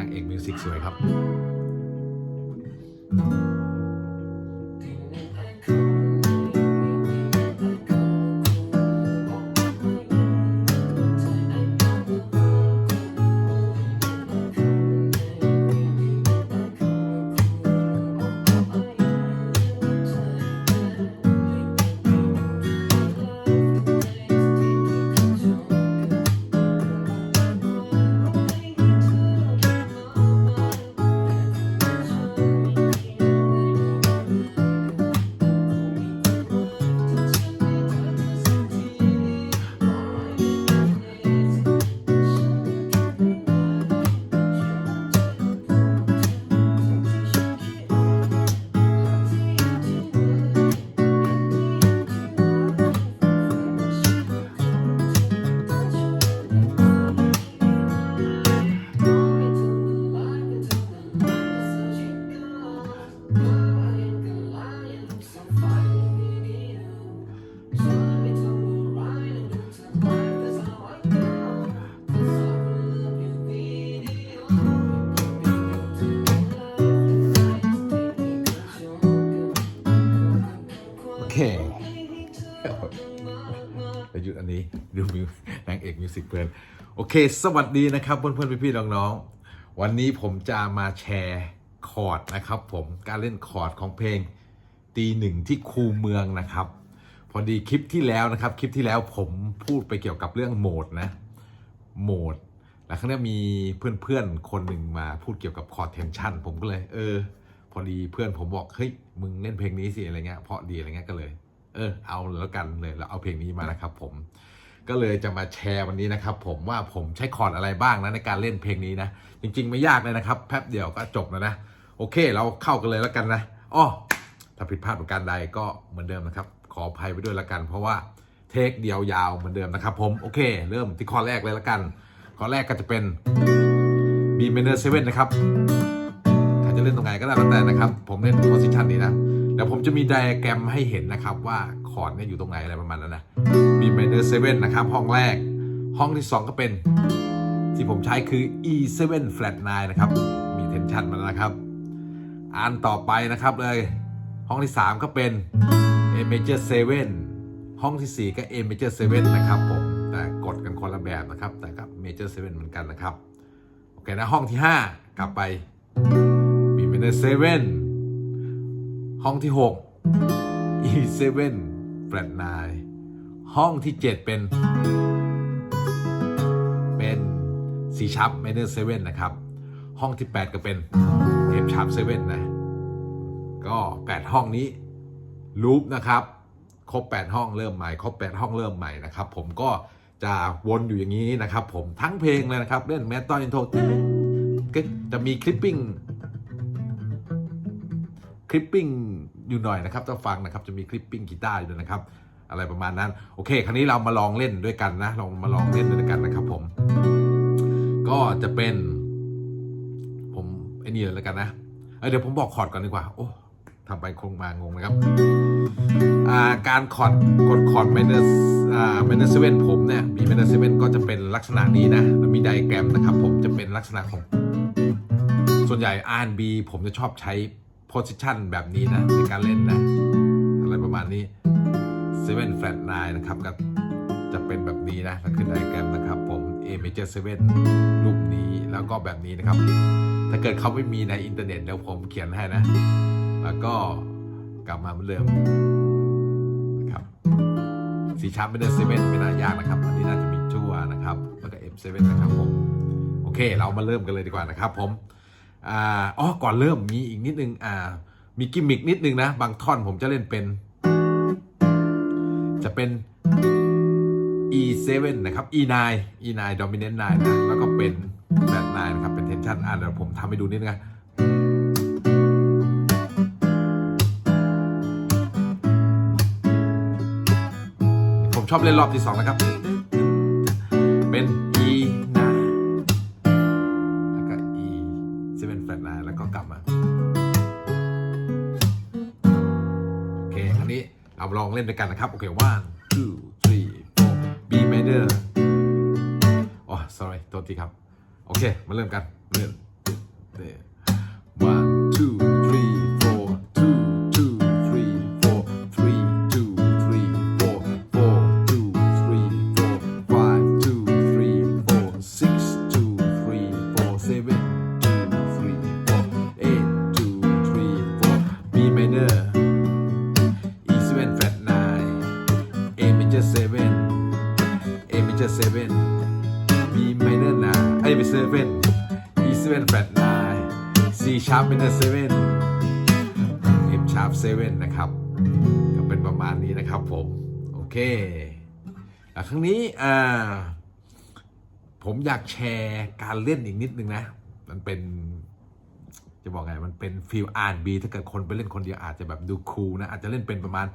างเอกมิวสิกสวยครับ เคไปหยุดอันนี้ดูมิวนางเอกมิวสิกเพลินโอเค สวัสดีนะครับเพื่อนๆพี่ๆน้องๆวันนี้ผมจะมาแชร์คอร์ดนะครับผมการเล่นคอร์ดของเพลงตีหนึ่งที่คูเมืองนะครับ พอดีคลิปที่แล้วนะครับ คลิปที่แล้วผมพูดไปเกี่ยวกับเรื่องโหมดนะโหมด แล้วครั้งนี้มีเพื่อนๆคนหนึ่งมาพูดเกี่ยวกับคอร์ดเทนชันผมก็เลย เออ พอดีเพื่อนผมบอกเฮ้ยมึงเล่นเพลงนี้สิอะไรเงี้ยเพราะดีอะไรเงี้ยก็เลย เออ เอาแล้วกันเลยแล้วเอาเพลงนี้มานะครับ ผม ก็เลยจะมาแชร์วันนี้นะครับ ผมว่าผมใช้คอร์ดอะไรบ้างนะในการเล่นเพลงนี้นะจริง ๆ ไม่ยากเลยนะครับแป๊บเดียวก็จบแล้วนะโอเค เราเข้ากันเลยแล้วกันนะอ้อถ้าผิดพลาดประการใดก็เหมือนเดิมนะครับ ขออภัยไปด้วยละกัน เพราะว่าเทคเดียวยาวเหมือนเดิมนะครับ ผมโอเค เริ่มที่ข้อแรกเลยละกันข้อแรกก็จะเป็น B minor 7นะครับ จะเล่นตรงไหนก็ได้แล้วแต่นะครับ ผมเล่นโพสิชันนี้นะเดี๋ยวผมจะมีไดอะแกรมให้เห็นนะครับว่าคอร์ดเนี่ยอยู่ตรงไหนอะไรประมาณนั้นนะ B minor 7นะครับ ห้องแรก ห้องที่ 2 ก็เป็น ที่ผมใช้คือ E 7 flat 9นะครับ มีเทนชันมาแล้วนะครับ อันต่อไปนะครับเลย ห้องที่ 3 ก็เป็น A major 7ห้องทีสี่4 ก็ A major 7นะครับผมแต่กดกันคนละแบบนะครับ แต่ก็ major 7เหมือนกันนะครับ โอเคนะห้องที่ 5 กลับไป B minor 7ห้องที่6 E 7 flat 9ห้องที่ 7 เป็น เป็น C sharp minor 7นะครับ ห้องที่ 8 ก็เป็น F sharp 7นะ ก็ 8 ห้องนี้ลูปนะครับ ครบ 8 ห้องเริ่มใหม่ ครบ 8 ห้องเริ่มใหม่นะครับ ผมก็จะวนอยู่อย่างนี้นะครับ ผมทั้งเพลงเลยนะครับ เล่นแมตตอนอินโทรก็จะมีคลิปปิ้ง คลิปปิ้งอยู่หน่อยนะครับถ้าฟังนะครับจะมีคลิปปิ้งกีตาร์อยู่นะครับ อะไรประมาณนั้น โอเค ครั้นี้เรามาลองเล่นด้วยกันนะลองมาลองเล่นด้วยกันนะครับ ผม ก็จะเป็น ผมไอ้นี่เลยแล้วกันนะเเดี๋ยวผมบอกคอร์ดก่อนดีกว่า โอ้ทำไปคงมางงนะครับาการคอร์ดกดคอร์ด minus อ่า minus 7ผมเนี่ย B minus 7ก็จะเป็นลักษณะนี้นะแล้วมีไดแกรมนะครับ ผมจะเป็นลักษณะของ ส่วนใหญ่ R&B ผมจะชอบใช้ position แบบนี้นะ ในการเล่นนะ อะไรประมาณนี้7 flat 9นะครับก็จะเป็นแบบนี้นะแล้วขึ้นไดแกรมนะครับ ผม A major 7รูปนี้แล้วก็แบบนี้นะครับ ถ้าเกิดเขาไม่มีในอินเทอร์เน็ตเดี๋ยวผมเขียนให้นะ แล้วก็กลับมาเหมือนเดิมนะครับสีชาร์ปไม่ได้เซเว่นไม่น่ายากนะครับ อันนี้น่าจะมีชั่วนะครับ แล้วก็ F7 นะครับผม โอเค เรามาเริ่มกันเลยดีกว่านะครับผม อ่าอ๋อก่อนเริ่มมีอีกนิดนึงอ่ามีกิมมิกนิดนึงนะ บางท่อนผมจะเล่นเป็น จะเป็น E7 นะครับ E9 E9 dominant 9นะแล้วก็เป็นแบบ9นะครับ เป็น tension อะเดี๋ยวผมทำให้ดูนิดนึงนะผมชอบเล่นรอบที่2นะครับ เราลองเล่นด้วยกันนะครับ โอเค one two three four B major อ๋อ sorry โทษทีครับ โอเค มาเริ่มกันเริ่มเด sharp minor seven F sharp seven นะครับ ก็เป็นประมาณนี้นะครับผม โอเคอ่ครั้งนี้อ่าผมอยากแชร์การเล่นอีกนิดนึงนะ มันเป็นจะบอกไง มันเป็นฟิลอาร์บีถ้าเกิดคนไปเล่นคนเดียวอาจจะแบบดูคูลนะ อาจจะเล่นเป็นประมาณ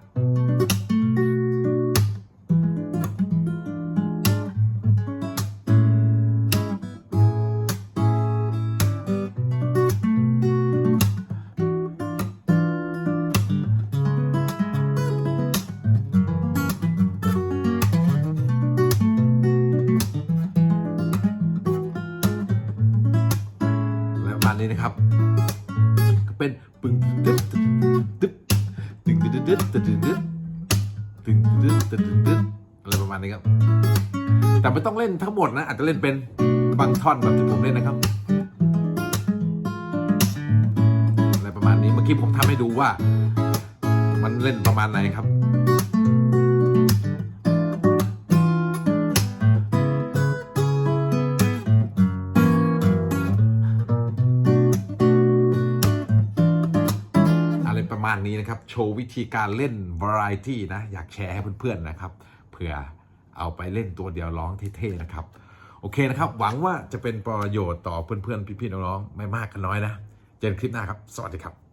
นี้นะครับ ก็เป็นปึ้งตึ๊ดตึ๊ดตึ๊ดตึ๊งตึ๊ดตึ๊ดตึ๊ดตึ๊ดตึ๊ดตึ๊ดตึ๊ดตึ๊ดตึ๊ดอะไรประมาณนี้ครับ แต่ไม่ต้องเล่นทั้งหมดนะ อาจจะเล่นเป็นบางท่อนแบบที่ผมเล่นนะครับ อะไรประมาณนี้ เมื่อกี้ผมทำให้ดูว่า มันเล่นประมาณไหนครับานนี้นะครับ โชว์วิธีการเล่นวารายที่นะ อยากแชร์ให้เพื่อนๆนะครับ เผื่อเอาไปเล่นตัวเดียวร้องเท่ๆนะครับ โอเคนะครับ หวังว่าจะเป็นประโยชน์ต่อเพื่อนๆ พี่ๆ น้องๆ ไม่มากก็น้อยนะ เจอกันคลิปหน้าครับ สวัสดีครับ